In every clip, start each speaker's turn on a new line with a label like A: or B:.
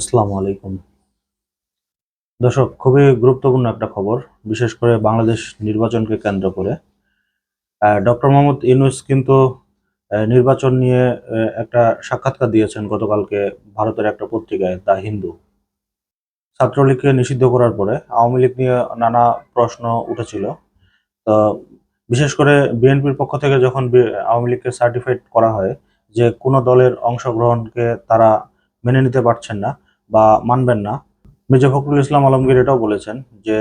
A: আসসালামু আলাইকুম। দর্শক, খুবই গুরুত্বপূর্ণ একটা খবর, বিশেষ করে বাংলাদেশ নির্বাচনকে কেন্দ্র করে। ডক্টর মোহাম্মদ ইউনুস কিন্তু নির্বাচন নিয়ে একটা সাক্ষাৎকার দিয়েছেন গতকালকে ভারতের একটা পত্রিকায়, দ্য হিন্দু। ছাত্রলীগকে নিষিদ্ধ করার পরে আওয়ামী লীগ নিয়ে নানা প্রশ্ন উঠেছিল। তো, বিশেষ করে বিএনপির পক্ষ থেকে যখন আওয়ামী লীগকে সার্টিফাইড করা হয় যে কোনো দলের অংশগ্রহণকে তারা মেনে নিতে পারছেন না বা মানবেন না। মির্জা ফখরুল ইসলাম আলমগীর এটাও বলেছেন যে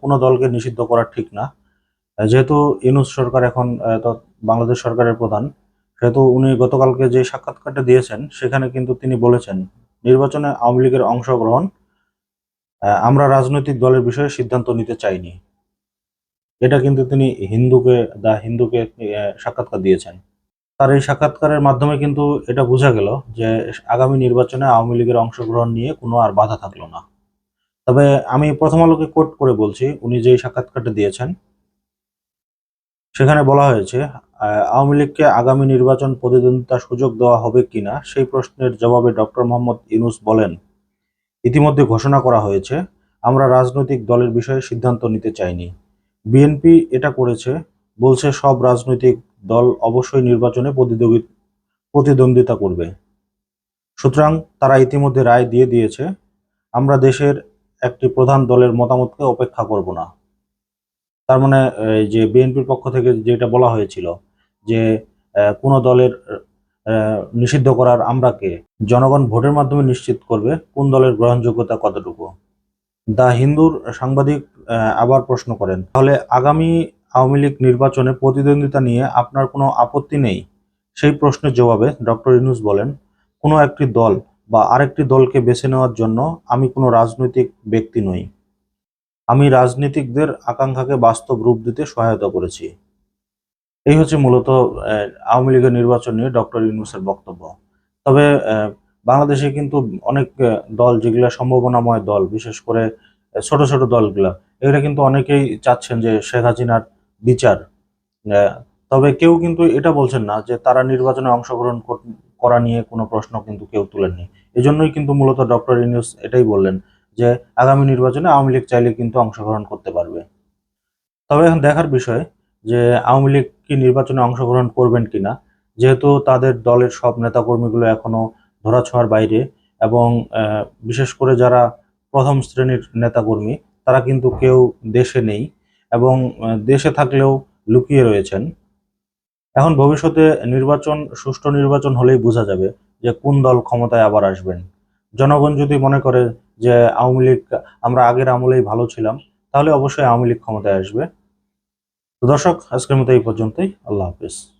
A: কোনো দলকে নিষিদ্ধ করা ঠিক না। যেহেতু ইউনুস সরকার এখন বাংলাদেশ সরকারের প্রধান, সেহেতু উনি গতকালকে যে সাক্ষাৎকারটা দিয়েছেন, সেখানে কিন্তু তিনি বলেছেন, নির্বাচনে আওয়ামী লীগের অংশগ্রহণ আমরা রাজনৈতিক দলের বিষয়ে সিদ্ধান্ত নিতে চাইনি। এটা কিন্তু তিনি হিন্দুকে, দা হিন্দুকে সাক্ষাৎকার দিয়েছেন। তার এই সাক্ষাৎকারের মাধ্যমে কিন্তু এটা বোঝা গেল যে আগামী নির্বাচনে আওয়ামী লীগের অংশগ্রহণ নিয়ে কোনো আর বাধা থাকল না। তবে আমি প্রথম আলোকে কোট করে বলছি, উনি যে সাক্ষাৎকারটা দিয়েছেন, সেখানে বলা হয়েছে আওয়ামী লীগকে আগামী নির্বাচন প্রতিদ্বন্দ্বিতার সুযোগ দেওয়া হবে কিনা সেই প্রশ্নের জবাবে ডক্টর মোহাম্মদ ইউনুস বলেন, ইতিমধ্যে ঘোষণা করা হয়েছে, আমরা রাজনৈতিক দলের বিষয়ে সিদ্ধান্ত নিতে চাইনি। বিএনপি এটা করেছে, বলছে সব রাজনৈতিক দল অবশ্যই নির্বাচনে প্রতিদ্বন্দ্বী- প্রতিদ্বন্দ্বিতা করবে। সুতরাং তারা ইতিমধ্যে রায় দিয়ে দিয়েছে, আমরা দেশের একটি প্রধান দলের মতামতকে অপেক্ষা করব না। তার মানে যে বিএনপির পক্ষ থেকে যেটা বলা হয়েছিল যে কোনো দলের নিষিদ্ধ করার আমরা কে? জনগণ ভোটের মাধ্যমে নিশ্চিত করবে কোন দলের গ্রহণযোগ্যতা কতটুকু। দা হিন্দুর সাংবাদিক আবার প্রশ্ন করেন, তাহলে আগামী আওয়ামী লীগ নির্বাচনে প্রতিদ্বন্দ্বিতা নিয়ে আপনার কোনো আপত্তি নেই? সেই প্রশ্নের জবাবে ডক্টর ইনুস বলেন, কোনো একটি দল বা আরেকটি দলকে বেছে নেওয়ার জন্য আমি কোনো রাজনৈতিক ব্যক্তি নই। আমি রাজনীতিকদের আকাঙ্ক্ষাকে বাস্তব রূপ দিতে সহায়তা করেছি। এই হচ্ছে মূলত আওয়ামী লীগের নির্বাচন নিয়ে ডক্টর ইউনুসের বক্তব্য। তবে বাংলাদেশে কিন্তু অনেক দল যেগুলা সম্ভাবনাময় দল, বিশেষ করে ছোট ছোট দলগুলা এগুলা কিন্তু অনেকেই চাচ্ছেন যে শেখ হাসিনার বিচার। তবে কেউ কিন্তু এটা বলছেন না যে তারা নির্বাচনে অংশগ্রহণ কর- নিয়ে কোনো প্রশ্ন কিন্তু কেউ তুলেননি। এজন্যই কিন্তু মূলত ডক্টর ইনিউস এটাই বললেন যে আগামী নির্বাচনে আওয়ামী লীগ চাইলে কিন্তু অংশগ্রহণ করতে পারবে। তবে এখন দেখার বিষয় যে আওয়ামী লীগ কি নির্বাচনে অংশগ্রহণ করবেন কিনা, যেহেতু তাদের দলের সব নেতাকর্মীগুলো এখনও ধরাছোঁয়ার বাইরে এবং বিশেষ করে যারা প্রথম শ্রেণির নেতাকর্মী, তারা কিন্তু কেউ দেশে নেই। এবং দেশে থাকলেও লুকিয়ে রয়েছেন। এখন ভবিষ্যতে নির্বাচন, সুষ্ঠু নির্বাচন হলেই বোঝা যাবে যে কোন দল ক্ষমতায় আবার আসবেন। জনগণ যদি মনে করে যে আওয়ামী লীগ, আমরা আগের আমলেই ভালো ছিলাম, তাহলে অবশ্যই আওয়ামী লীগ ক্ষমতায় আসবে। তো দর্শক, আজকের মতো এই পর্যন্তই। আল্লাহ হাফিজ।